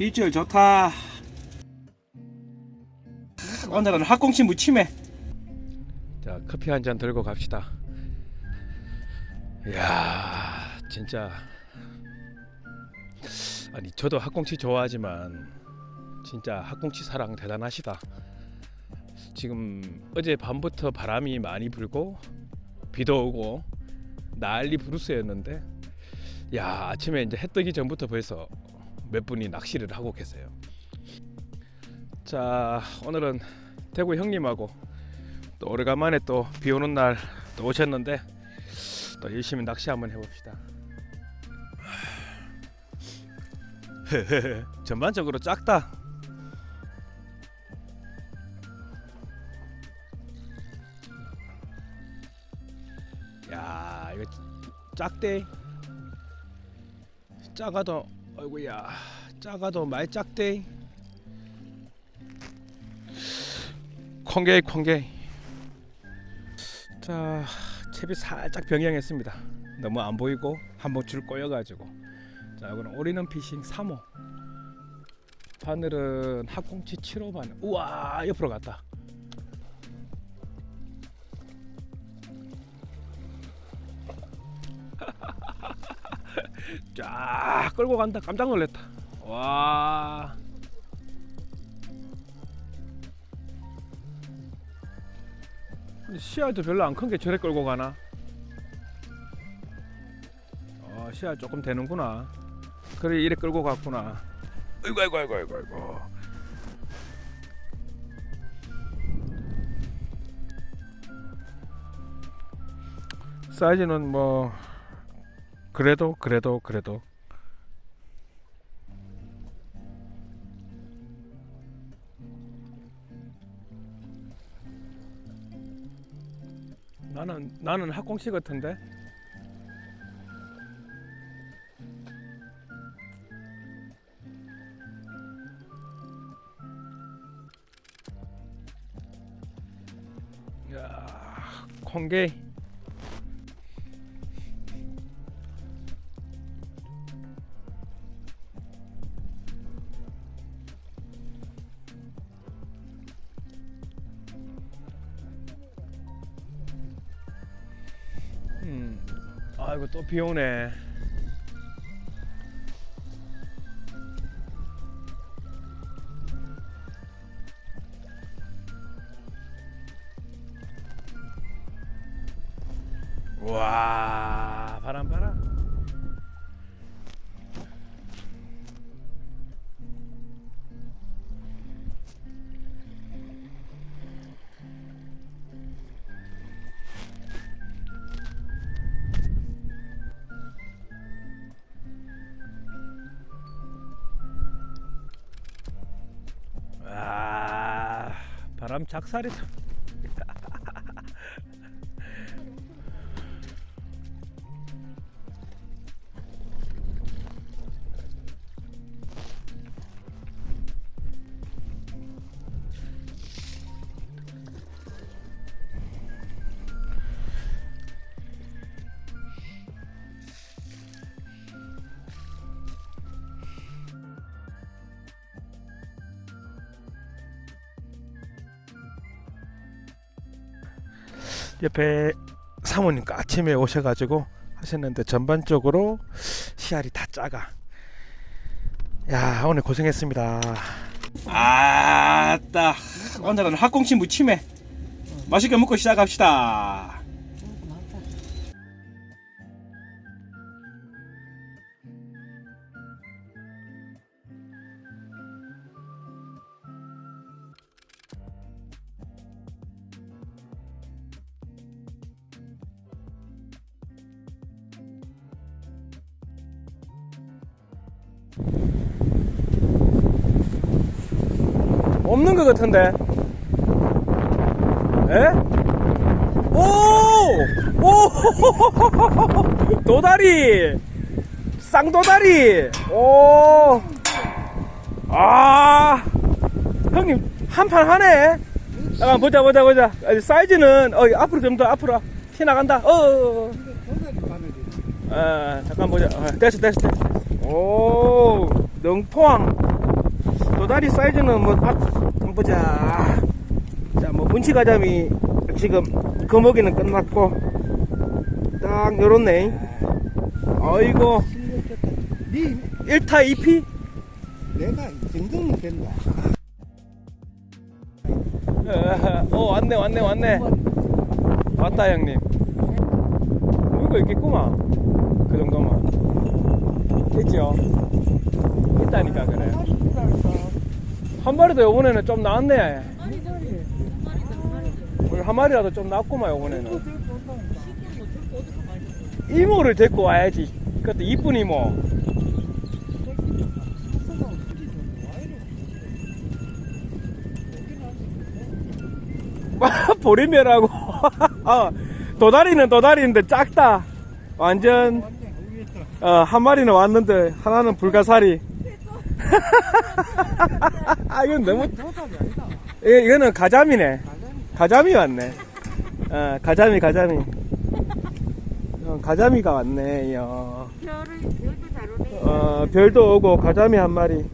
비주얼 좋다. 오늘은 학공치 무침에. 자 커피 한 잔 들고 갑시다. 이야 진짜 아니 저도 학꽁치 좋아하지만 진짜 학꽁치 사랑 대단하시다. 지금 어제 밤부터 바람이 많이 불고 비도 오고 난리 부르스였는데 야 아침에 이제 해 뜨기 전부터 벌써 몇 분이 낚시를 하고 계세요. 자 오늘은 대구 형님하고 또 오래간만에 또 비 오는 날 또 오셨는데 또 열심히 낚시 한번 해봅시다. 전반적으로 작다. 야 이거 작대. 작아도 어이구야 작아도 작대. 콩게이 콩게이. 자 채비 살짝 변경했습니다. 너무 안 보이고 한번 줄 꼬여가지고. 자 이거는 오리는 피싱 3호. 바늘은 학꽁치 7호 바늘. 우와 옆으로 갔다 쫙 끌고 간다 깜짝 놀랐다 와 근데 씨알도 별로 안 큰 게 저래 끌고 가나? 어, 씨알 조금 되는구나. 그래 이래 끌고 갔구나. 아이고 아이고 아이고 아이고 아이고. 사이즈는 뭐 그래도 그래도 그래도 나는 나는 학공씨 같은데. 야, 콩게. 아이고 또 비 오네. 와 바람 바람. 바람 작살이 옆에 사모님과 아침에 오셔가지고 하셨는데 전반적으로 씨알이 다 작아. 야 오늘 고생했습니다. 아따. 오늘은 학공치 무침에. 맛있게 먹고 시작합시다. 없는 것 같은데. 에? 오! 오! 도다리! 쌍도다리! 오! 아! 형님, 한 판 하네? 잠깐 보자, 보자, 보자. 아니, 사이즈는, 어, 앞으로 좀 더, 앞으로. 티 나간다. 어, 어, 어. 아, 잠깐 보자. 아, 됐어, 됐어, 됐어. 오, 능포항. 도다리 사이즈는 뭐, 앞, 한번 보자. 자, 뭐, 문치 가자미 지금 거먹이는 끝났고, 딱 요렇네. 아이고, 네 1타 2피? 내가 이 정도면 된다. 어 왔네 왔네 왔네 왔다 형님 물고 있겠구만 그 정도만 있죠? 있다니까 그래. 한 마리도 요번에는 좀 나왔네. 우리 한 마리라도 좀 나왔구만 요번에는. 이모를 데리고 와야지. 그것도 이쁜 이모. 보리멸하고. 어, 도다리는 도다리인데 작다. 완전 어, 한 마리는 왔는데 하나는 불가사리. 아 이건 너무 예, 이거는 가자미네. 가자미. 왔네. 어, 가자미 가자미. 어, 가자미가 왔네 요. 별을 별도 잘 오네. 어, 별도 오고 가자미 한 마리